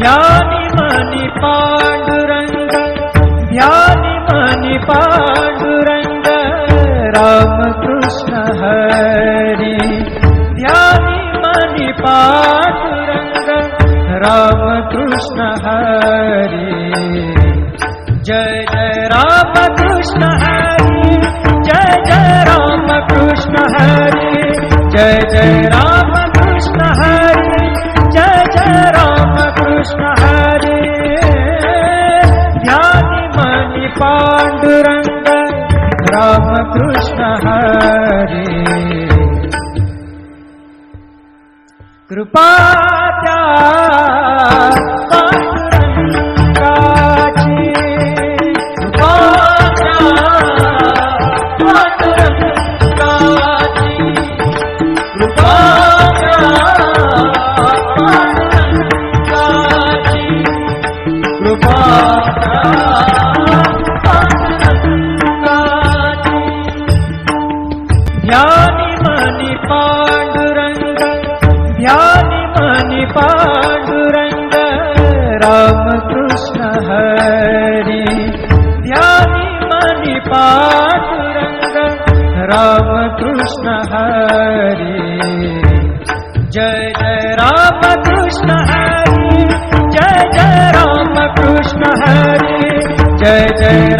ध्यानि मणि पाण्डुरङ्ग ध्यानि मणि पाण्डुरङ्ग रामकृष्ण हरि। ध्यानि मणि पाण्डुरङ्ग रामकृष्ण हरि। जय जय रामकृष्ण पांडुरंग रामकृष्ण हरी। कृपा पांडुरंगाची कृपा पांडुरंग ध्यानि मणि पाण्डुरङ्ग रामकृष्ण हरि। ध्यानि मणि पाण्डुरङ्ग रामकृष्ण हरि। जय जय रामकृष्ण हरि, जय जय रामकृष्ण हरि। जय जय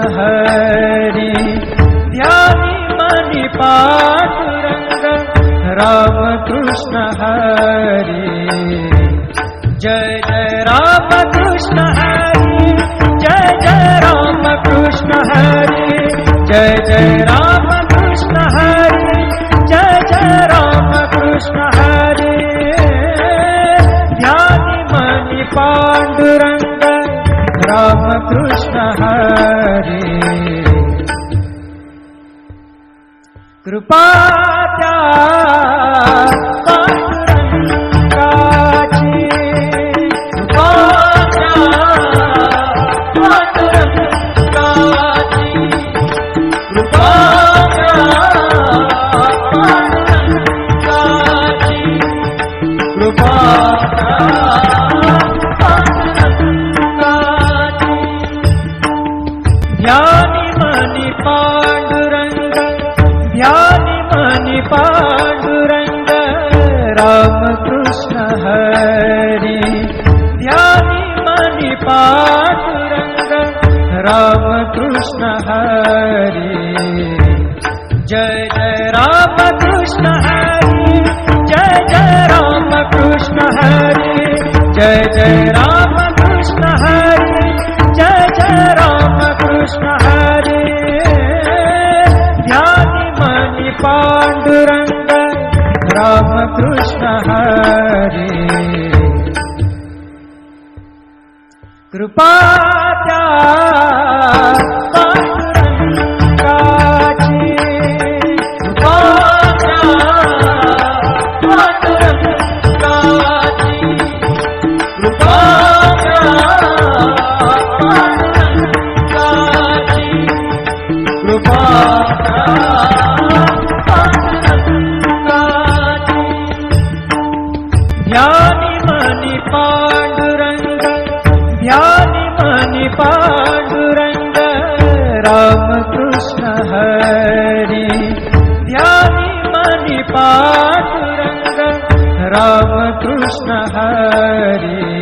हरि ध्यानि मणि पाण्डुरङ्ग रामकृष्ण हरि जय जय रामकृष्ण हरि जय जय रामकृष्ण हरि जय जय रामकृष्ण हरि जय जय रामकृष्ण हरि ध्यानि मणि पाण्डुरङ्ग रामकृष्ण हरि कृपात्या रामकृष्ण हरि। ध्यानि मणि राम कृष्ण हरि। जय जय राम कृष्ण हरि, जय जय राम कृष्ण हरि। जय जय राम कृष्ण हरि, जय जय रामकृष्ण हरि। ध्यानि मणि पाण्डुरङ्ग বাঁচা कृष्ण हरे।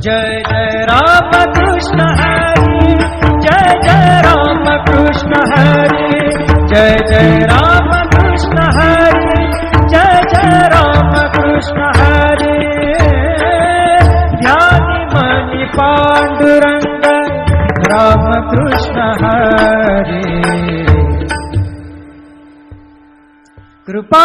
जय जय राम कृष्ण हरे। जय जय राम कृष्ण हरे। जय जय राम कृष्ण हरे। जय जय राम कृष्ण हरे। ज्ञानी मणि पांडुरंग, राम कृष्ण हरे। कृपा